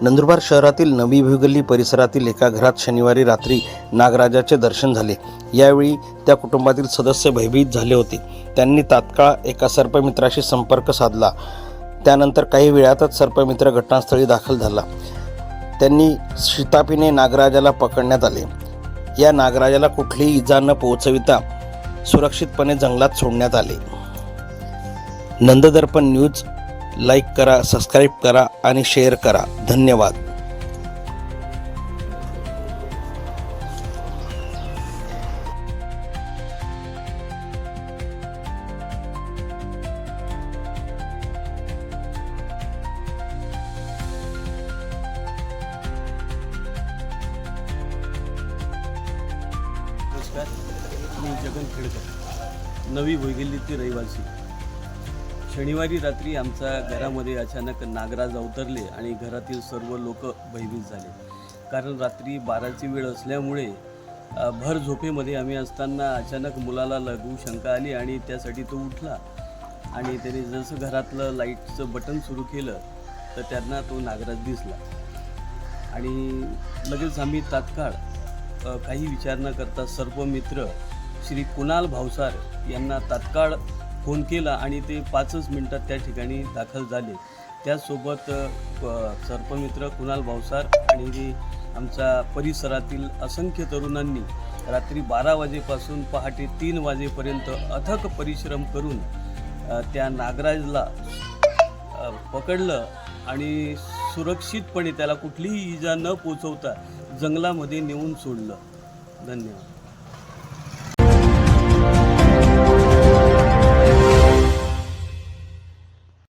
नंदुरबार शहरातील नवी भिवगल्ली परिसरातील एका घरात शनिवारी रात्री नागराजाचे दर्शन झाले. यावेळी त्या कुटुंबातील सदस्य भयभीत झाले होते. त्यांनी तात्काळ एका सर्पमित्राशी संपर्क साधला. त्यानंतर काही वेळातच सर्पमित्र घटनास्थळी दाखल झाला. त्यांनी शितापीने नागराजाला पकडण्यात आले. या नागराजाला कुठलीही इजा न पोहोचविता सुरक्षितपणे जंगलात सोडण्यात आले. नंददर्पण न्यूज लाईक करा सबस्क्राईब करा आणि शेअर करा. धन्यवाद. नमस्कार. मी जगन खेडकर. नवी भोयगल्लीचे रहिवासी. शनिवारी रात्री आमच्या घरामध्ये अचानक नागराज अवतरले आणि घरातील सर्व लोक भयभीत झाले. कारण रात्री बाराची वेळ असल्यामुळे भर झोपेमध्ये आम्ही असताना अचानक मुलाला लघु शंका आली आणि त्यासाठी तो उठला. आणि त्याने जसं घरातलं लाईटचं बटन सुरू केलं तर त्यांना तो नागराज दिसला. आणि लगेच आम्ही तात्काळ काही विचार न करता सर्व मित्र श्री कुणाल भावसार यांना तात्काळ फोन केला आणि ते पाचच मिनटात त्या ठिकाणी दाखल झाले. त्यासोबत सर्पमित्र कुणाल भावसार आणि आमच्या परिसरातील असंख्य तरुणांनी रात्री बारा वाजेपासून पहाटे तीन वाजेपर्यंत अथक परिश्रम करून त्या नागराजला पकडलं आणि सुरक्षितपणे त्याला कुठलीही इजा न पोचवता जंगलामध्ये नेऊन सोडलं. धन्यवाद.